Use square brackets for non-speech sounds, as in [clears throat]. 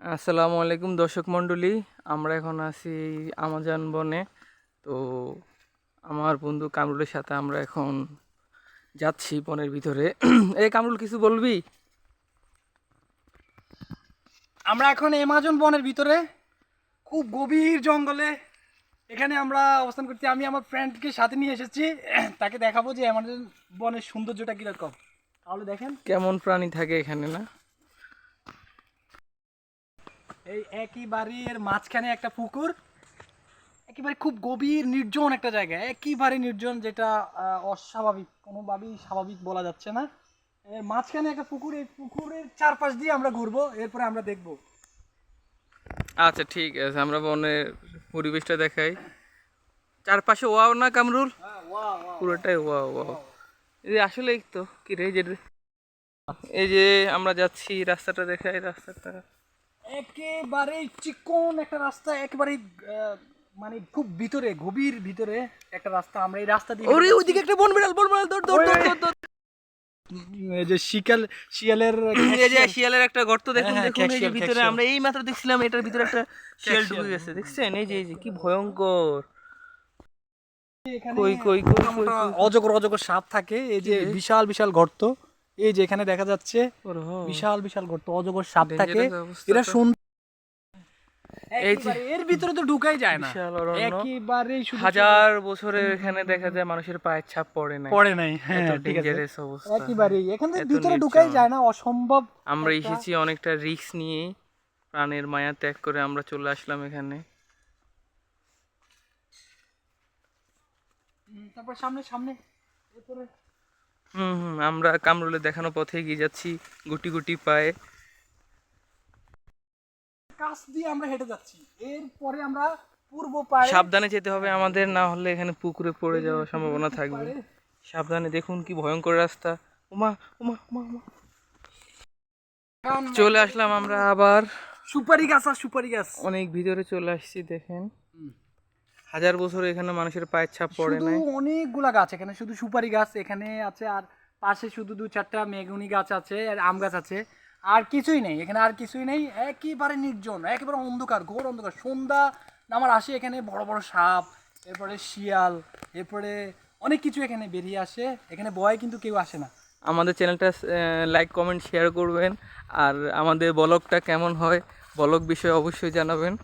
আসসালামু আলাইকুম দর্শক মণ্ডলী আমরা এখন আছি আমাজন বনে। তো আমার বন্ধু কামরুলের সাথে আমরা এখন যাচ্ছি বনের ভিতরে। [clears throat] এই কামরুল কিছু বলবি? আমরা এখন এমাজন বনের ভিতরে খুব গভীর জঙ্গলে। এখানে আমরা অবস্থান করছি। আমি আমার ফ্রেন্ডকে সাথে নিয়ে এসেছি। [clears throat] তাকে দেখাবো যে আমাদের বনের সৌন্দর্যটা কীরকম। তাহলে দেখেন। কেমন প্রাণী থাকে এখানে না? এই একই বাড়ির মাঝখানে একটা পুকুর। একেবারে খুব গভীর নির্জন একটা জায়গা। একেবারে নির্জন যেটা অস্বাভাবিক কোনোভাবেই স্বাভাবিক বলা যাচ্ছে না। এর মাঝখানে একটা পুকুর এই পুকুরের চারপাশ দিয়ে আমরা ঘুরবো এরপরে আমরা দেখব। আচ্ছা ঠিক আছে আমরা বনের পরিবেশটা দেখাই। চারপাশে ওয়াও না কামরুল? পুরোটাই ওয়াও ওয়াও। এই আসলে এই তো কি রে যে এই যে আমরা যাচ্ছি রাস্তাটা দেখাই রাস্তাটা। একেবারে চিকন একটা রাস্তা একেবারে মানে খুব ভিতরে গভীর ভিতরে একটা রাস্তা। আমরা এই রাস্তা দিয়ে ওরে ওইদিকে একটা বন বিড়াল বন বিড়াল দৌড় দৌড় দৌড় দৌড় এই যে শিকাল শিয়ালের এই যে শিয়ালের একটা গর্ত দেখুন হ্যাঁ, দেখুন এই যে ভিতরে আমরা এই মাত্র দেখছিলাম এটার ভিতরে একটা [laughs] শিয়াল ঢুকে গেছে দেখছেন? এই যে এই যে কি ভয়ঙ্কর। কই কই কই অজগর অজগর সাপ থাকে এই যে বিশাল বিশাল গর্ত। এই যে এখানে দেখা যাচ্ছে বিশাল বিশাল গর্ত অজগর সাপ থাকে। এরা একেবারে এর ভিতরে তো ঢুকাই যায় না। একেবারে হাজার বছরের এখানে দেখা যায় মানুষের পায়ের ছাপ পড়ে না পড়ে নাই হ্যাঁ ঠিক আছে। একেবারে এখান থেকে ভিতরে ঢুকাই যায় না অসম্ভব আমরা এসেছি অনেকটা রিস্ক নিয়ে প্রাণের মায়া ত্যাগ করে আমরা চলে আসলাম এখানে। তারপর সামনে সামনে। এরপরে হুম হুম আমরা কামরুলে দেখানো পথে এগিয়ে যাচ্ছি গুটি গুটি পায়ে। কাছ দিয়ে আমরা হেঁটে যাচ্ছি। এরপরে আমরা পূর্ব পাড়ে সাবধানে যেতে হবে আমাদের না হলে এখানে পুকুরে পড়ে যাওয়ার সম্ভাবনা থাকবে। সাবধানে দেখুন কি ভয়ঙ্কর রাস্তা। উমা উমা উমা উমা। চলে আসলাম আমরা আবার। সুপারি গাছ আর সুপারি গাছ। অনেক ভিতরে চলে আসছি দেখেন। হাজার বছর এখানে মানুষের পায়ের ছাপ পড়ে নাই। অনেকগুলা গাছ এখানে শুধু সুপারি গাছ এখানে আছে আর পাশে শুধু দু চারটা মেগুনি গাছ আছে আর আম গাছ আছে। আর কিছুই নেই এখানে আর কিছুই নেই একেবারে নির্জন একেবারে অন্ধকার ঘোর অন্ধকার। সন্ধ্যা আমার আসে এখানে বড় বড় সাপ এরপরে শিয়াল এরপরে অনেক কিছু এখানে বেরিয়ে আসে এখানে বয় কিন্তু কেউ আসে না। আমাদের চ্যানেলটা লাইক কমেন্ট শেয়ার করবেন আর আমাদের ব্লগটা কেমন হয় ব্লগ বিষয়ে অবশ্যই জানাবেন।